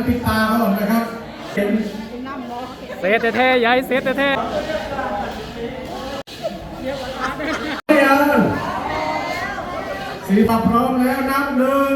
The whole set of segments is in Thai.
ะฉะนั้นปิดตาเขาก่อนนะครับเห็นเซตเท่ๆยายเซตเท่ไม่ยังสีปพร้อมแล้วนับหนึ่ง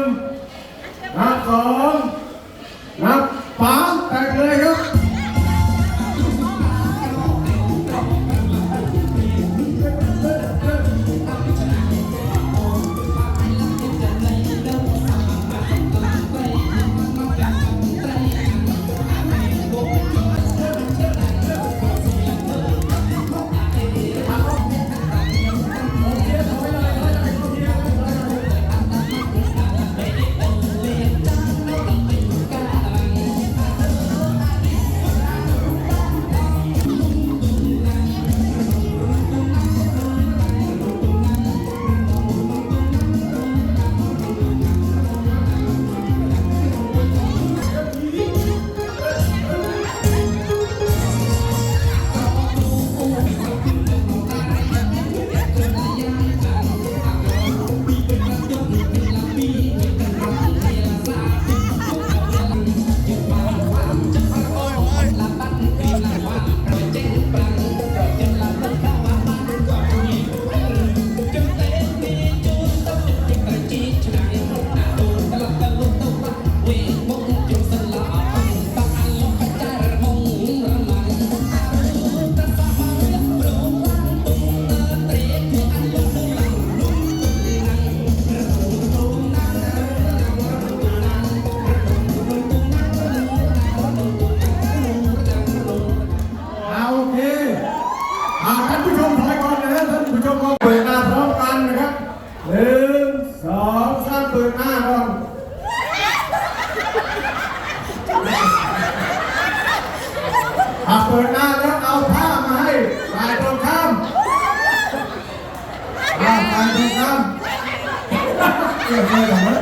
เกี่ยวอะไรกันวะ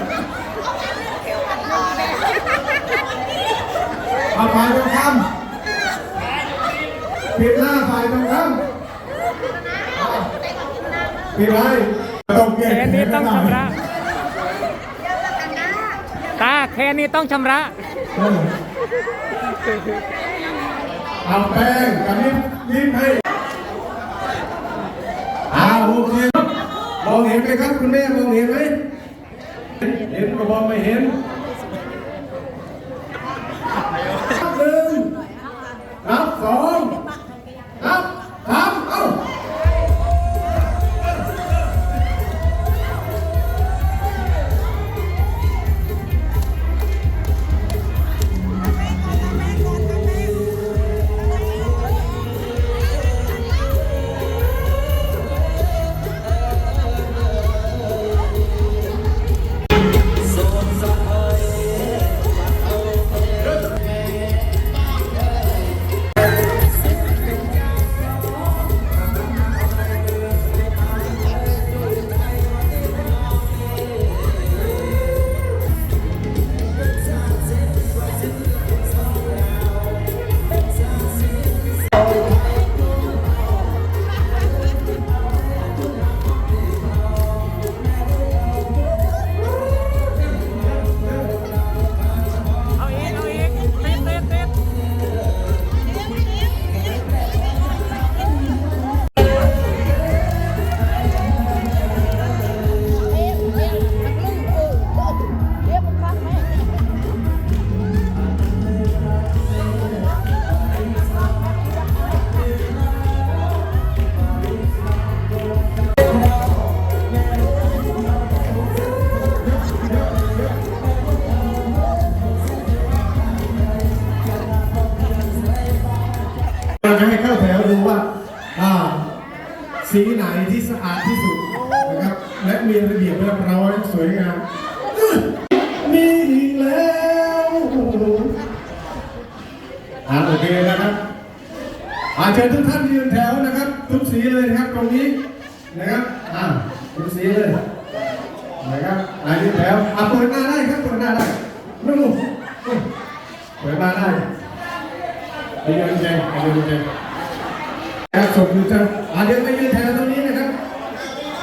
เอาฝ่ายตรงข้ามปิดหน้าฝ่ายตรงข้ามปิดไว้ต้องๆแก้แค่นี้ต้องชำระ ตาแค่นี้ต้องชำระ เอาแป้งกับนิ้วนิ้วให้เอาโอเคมองเห็นไหมครับ คุณแม่มองเห็นไหม เห็น สีไหนที่สะอาดที่สุดนะครับ และมีระเบียบเรียบร้อยสวยงามมีอีกแล้วอ่าโอเคนะครับอาเชิญทุกท่านยืนแถวนะครับ ทุกสีเลยนะครับตรงนี้นะครับอ่าทุกสีเลยนะครับอายืนแถวอ่าเปิดหน้าได้ครับเปิดหน้าได้นู่นๆเปิดหน้าได้ไปยืนเจไปยืนเจ ครับศพอยู่จังอะเดี๋ยวไปยืนแถวตรงนี้นะครับ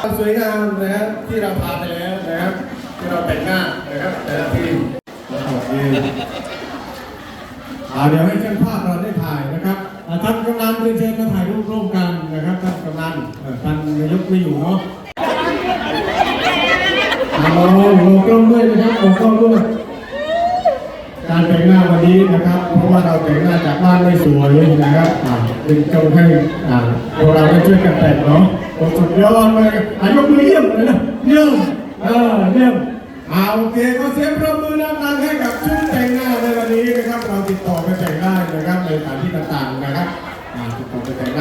ความสวยงามนะครับที่เราพาไปแล้วนะครับที่เราแต่งหน้านะครับแต่ละทีมโอเคอ่าเดี๋ยวให้ช่างภาพเราได้ถ่ายนะครับอ่าท่านกำนันเรียนเชิญมาถ่ายรูปร่วมกันนะครับท่านกำนันเอ่อท่านนายกไม่อยู่เนาะอ่าเราโงกล้องด้วยนะครับโงกล้องด้วย การแต่งหน้าวันนี้นะครับ เพราะว่าเราแต่งหน้าจากบ้านไม่สวยนะครับเป็นจงให้พวกเราได้ช่วยกันแต่งเนาะสุดยอดเลยอายกมือเยี่ยมเลยนะเยี่ยมเออเยี่ยมเอาโอเคก็เสียงปรบมือดังๆให้กับชุดแต่งหน้าในวันนี้นะครับ เราติดต่อไปแต่งได้นะครับในสถานที่ต่างๆนะครับติดต่อไปแต่งได้